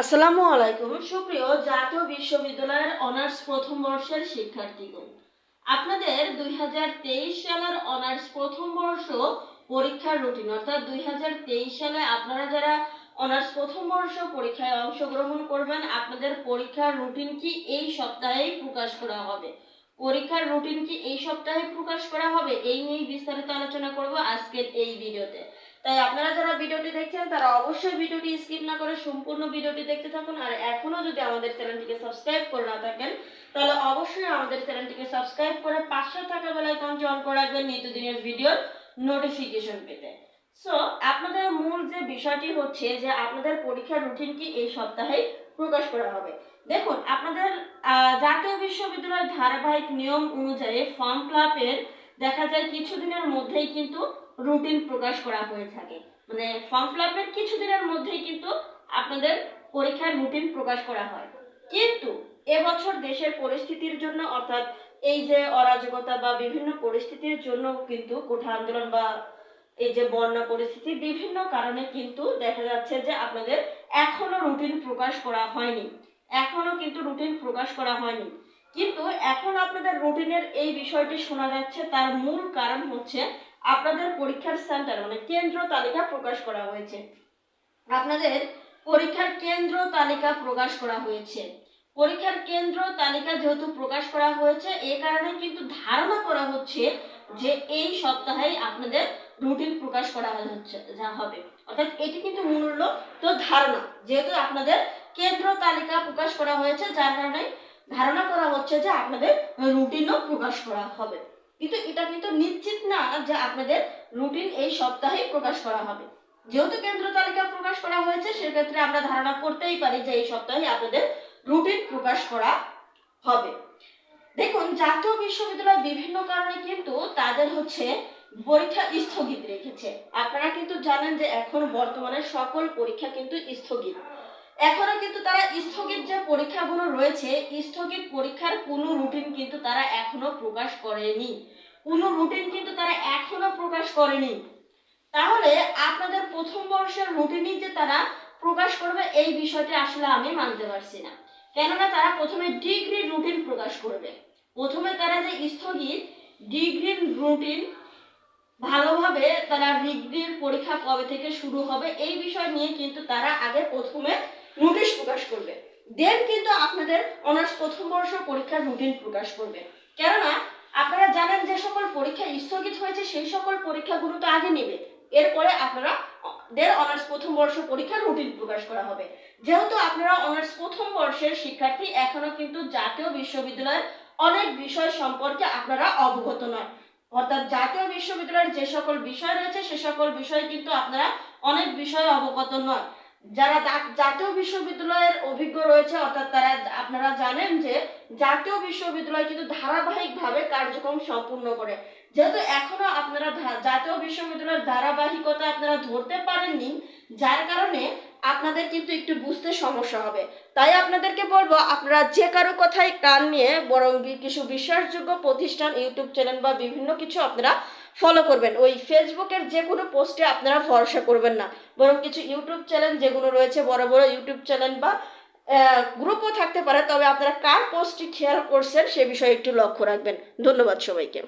আসসালামু আলাইকুম। সুপ্রিয় জাতীয় বিশ্ববিদ্যালয়ের অনার্স প্রথম বর্ষের শিক্ষার্থীগণ, আপনাদের দুই হাজার তেইশ সালের অনার্স প্রথম বর্ষ পরীক্ষার রুটিন, অর্থাৎ দুই হাজার তেইশ সালে আপনারা যারা অনার্স প্রথম বর্ষ পরীক্ষায় অংশগ্রহণ করবেন, আপনাদের পরীক্ষার রুটিন কি এই সপ্তাহেই প্রকাশ করা হবে? পরীক্ষার রুটিন কি এই সপ্তাহে প্রকাশ করা হবে? এই নিয়ে বিস্তারিত আলোচনা করব আজকের এই ভিডিওতে। তাই আপনারা যারা ভিডিওটি দেখছেন, তারা অবশ্যই ভিডিওটি স্কিপ না করে সম্পূর্ণ ভিডিওটি দেখতে থাকুন। আর এখনও যদি আমাদের চ্যানেলটিকে সাবস্ক্রাইব করে না থাকেন, তাহলে অবশ্যই আমাদের চ্যানেলটিকে সাবস্ক্রাইব করে পাশে থাকা বেল আইকনটি অন করে রাখবেন নিত্যদিনের ভিডিওর নোটিফিকেশন পেতে। সো আপনাদের মূল যে বিষয়টি হচ্ছে যে আপনাদের পরীক্ষার রুটিন কি এই সপ্তাহে প্রকাশ করা হবে। দেখুন, আপনাদের জাতীয় বিশ্ববিদ্যালয়ের ধারাবাহিক নিয়ম অনুযায়ী ফর্ম ফিল দেখা যায় কিছুদিনের মধ্যেই কিন্তু রুটিন প্রকাশ করা হয়ে থাকে। মানে ফর্ম ফিল আপের কিছুদিনের মধ্যেই কিন্তু আপনাদের পরীক্ষার রুটিন প্রকাশ করা হয়। কিন্তু এবছর দেশের পরিস্থিতির জন্য, অর্থাৎ এই যে অরাজকতা বা বিভিন্ন পরিস্থিতির জন্য কিন্তু কোঠা আন্দোলন বা এই যে বন্যা পরিস্থিতি, বিভিন্ন কারণে কিন্তু দেখা যাচ্ছে যে আপনাদের এখনও রুটিন প্রকাশ করা হয়নি। এখনও কিন্তু রুটিন প্রকাশ করা হয়নি। কিন্তু এখন আপনাদের রুটিনের এই বিষয়টি শোনা যাচ্ছে, তার মূল কারণ হচ্ছে আপনাদের পরীক্ষার সেন্টার মানে কেন্দ্র তালিকা প্রকাশ করা হয়েছে। আপনাদের পরীক্ষার কেন্দ্র তালিকা প্রকাশ করা হয়েছে। পরীক্ষার কেন্দ্র তালিকা যেহেতু প্রকাশ করা হয়েছে এই কারণে কিন্তু ধারণা করা হচ্ছে যে এই সপ্তাহেই আপনাদের রুটিন প্রকাশ করা হচ্ছে, যা হবে। অর্থাৎ এটি কিন্তু মূল্য তো ধারণা, যেহেতু আপনাদের কেন্দ্র তালিকা প্রকাশ করা হয়েছে, যার কারণে ধারণা হচ্ছে যে আপনাদের রুটিনও প্রকাশ করা হবে। কিন্তু এটা কিন্তু নিশ্চিত না যে আপনাদের রুটিন এই সপ্তাহেই প্রকাশ করা হবে। যেহেতু কেন্দ্র তালিকা প্রকাশ করা হয়েছে, সেক্ষেত্রে আমরা ধারণা করতেই পারি যে এই সপ্তাহে আপনাদের রুটিন প্রকাশ করা হবে। দেখুন, জাতীয় বিশ্ববিদ্যালয় বিভিন্ন কারণে কিন্তু তাদের হচ্ছে পরীক্ষা স্থগিত রেখেছে। আপনারা কিন্তু জানেন যে এখন বর্তমানে সকল পরীক্ষা কিন্তু স্থগিত। এখনও কিন্তু তারা স্থগিত যে পরীক্ষাগুলো রয়েছে, স্থগিত পরীক্ষার কোনো রুটিন কিন্তু তারা এখনও প্রকাশ করেনি। কোনো রুটিন কিন্তু তারা এখনও প্রকাশ করেনি। তাহলে আপনাদের প্রথম বর্ষের রুটিনই যে তারা প্রকাশ করবে, এই বিষয়টি আসলে আমি মানতে পারছি না। কেননা তারা প্রথমে ডিগ্রি রুটিন প্রকাশ করবে। প্রথমে তারা যে স্থগিত ডিগ্রির রুটিন ভালোভাবে তারা ডিগ্রির পরীক্ষা কবে থেকে শুরু হবে, এই বিষয় নিয়ে কিন্তু তারা আগে প্রথমে নোটিশ প্রকাশ করবে। দেন কিন্তু আপনাদের অনার্স প্রথম বর্ষ পরীক্ষার রুটিন প্রকাশ করবে। কেননা, আপনারা জানেন যে সকল পরীক্ষা স্থগিত হয়েছে, সেই সকল পরীক্ষাগুলো তো আগে নেবে। এরপরে আপনারা দের অনার্স প্রথম বর্ষ পরীক্ষার রুটিন প্রকাশ করা হবে। যেহেতু আপনারা অনার্স প্রথম বর্ষের শিক্ষার্থী এখনও কিন্তু জাতীয় বিশ্ববিদ্যালয়ের অনেক বিষয় সম্পর্কে আপনারা অবগত নয় অর্থাৎ জাতীয় বিশ্ববিদ্যালয়ের যে সকল বিষয় রয়েছে, সে সকল বিষয় কিন্তু আপনারা অনেক বিষয়ে অবগত নয় যারা জাতীয় বিশ্ববিদ্যালয়ের অভিজ্ঞ রয়েছে, অর্থাৎ তারা আপনারা জানেন যে জাতীয় বিশ্ববিদ্যালয় কিন্তু ধারাবাহিকভাবে কার্যক্রম সম্পূর্ণ করে। যেহেতু এখনও আপনারা জাতীয় বিশ্ববিদ্যালয়ের ধারাবাহিকতা আপনারা ধরতে পারেননি, যার কারণে আপনাদের কিন্তু একটু বুঝতে সমস্যা হবে। তাই আপনাদেরকে বলব, আপনারা যে কারও কথাই কান নিয়ে, বরং কিছু বিশ্বাসযোগ্য প্রতিষ্ঠান, ইউটিউব চ্যানেল বা বিভিন্ন কিছু আপনারা ফলো করবেন। ওই ফেসবুকের যে কোনো পোস্টে আপনারা ভরসা করবেন না। বরং কিছু ইউটিউব চ্যানেল যেগুলো রয়েছে, বড় বড় ইউটিউব চ্যানেল বা গ্রুপও থাকতে পারে, তবে আপনারা কার পোস্টটি খেয়াল করছেন সে বিষয়ে একটু লক্ষ্য রাখবেন। ধন্যবাদ সবাইকে।